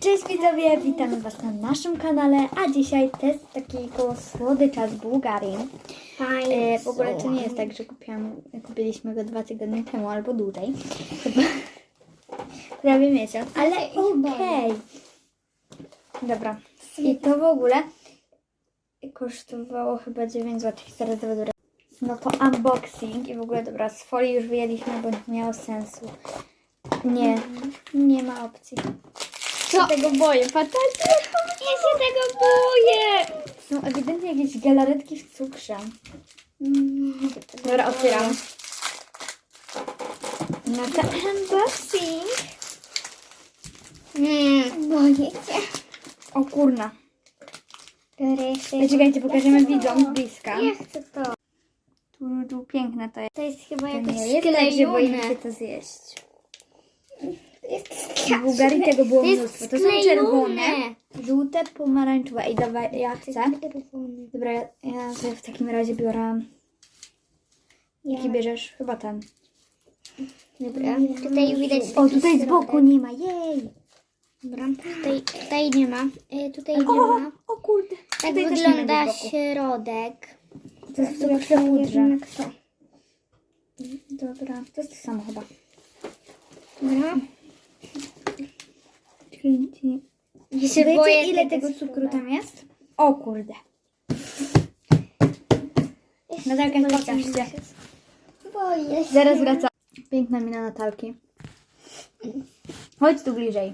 Cześć widzowie, witamy Was na naszym kanale, a dzisiaj test takiego słodycza z Bułgarii. Fajnie. E, w ogóle to nie jest tak, że kupiłam, kupiliśmy go dwa tygodnie temu albo dłużej. Chyba prawie miesiąc, ale okej. Dobra. I to w ogóle kosztowało chyba 9 zł. Zaraz. No to unboxing i w ogóle dobra, z folii już wyjęliśmy, bo nie miało sensu. Nie, nie ma opcji. Co? tego boję, patrzcie. Ja się tego boję. Są ewidentnie jakieś galaretki w cukrze. Dobra, otwieram. No to unboxing. Nie, boję cię. O kurna. Biorę jeszcze Czekajcie, pokażemy widzom z bliska. Ja chcę to. Tu, tu piękne to jest. To jest chyba To jakoś nie jest tak, że boimy się to zjeść. Jest W Bułgarii tego było jest mnóstwo. To są sklejone. czerwone, żółte, pomarańczowe. I dawaj, ja chcę. Czerwony. Dobra, ja, ja sobie w takim razie biorę. Jaki bierzesz? Chyba ten. Dobra, tutaj widać O, taki tutaj z boku środek. nie ma. Jej! Dobra, tutaj, tutaj nie ma. E, tutaj nie ma. o kurde. Tak Tutaj też nie wygląda ma z boku. środek. To jest w cukrze pudrze. Dobra, to jest to samo chyba. Dobra. Czekajcie. Ja się Wiecie boję ile tego cukru tam jest? O kurde. Natalka, pokaż się. Boję się. Zaraz wraca. Piękna mina Natalki. Chodź tu bliżej.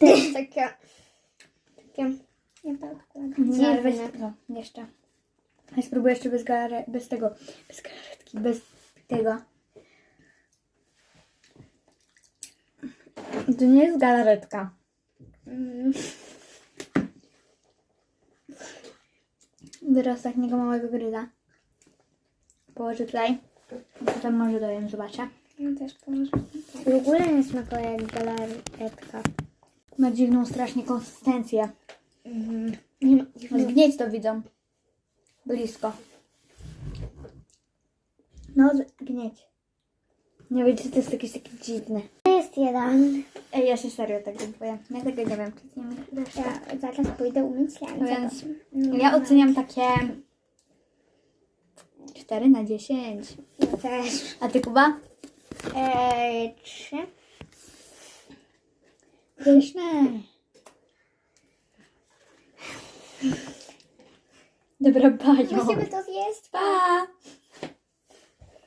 To jest taka... Takie... Nie Nie, weź no, jeszcze. Ja spróbuję jeszcze bez, galare, bez tego, bez galaretki, bez tego. To nie jest galaretka. Biorę ostatniego małego gryza. Położę tutaj. Potem może dojem, zobaczę. Ja też położę. W ogóle nie smakuje jak galaretka. Ma dziwną strasznie konsystencję. Ma... Zgnieć to widzą. Blisko. No, zgnieć. Nie wiecie, to jest jakieś takie dziwne. Jest jeden. Ej, ja się serio tego boję. Ja tego nie wiem, czy nie wiem. Ja zaraz pójdę umyć ręce. więc ja oceniam takie 4 na 10. Ja też. A ty Kuba? Eee, trzy. Pyszne. Dobra, bajo. Musimy to zjeść. Pa!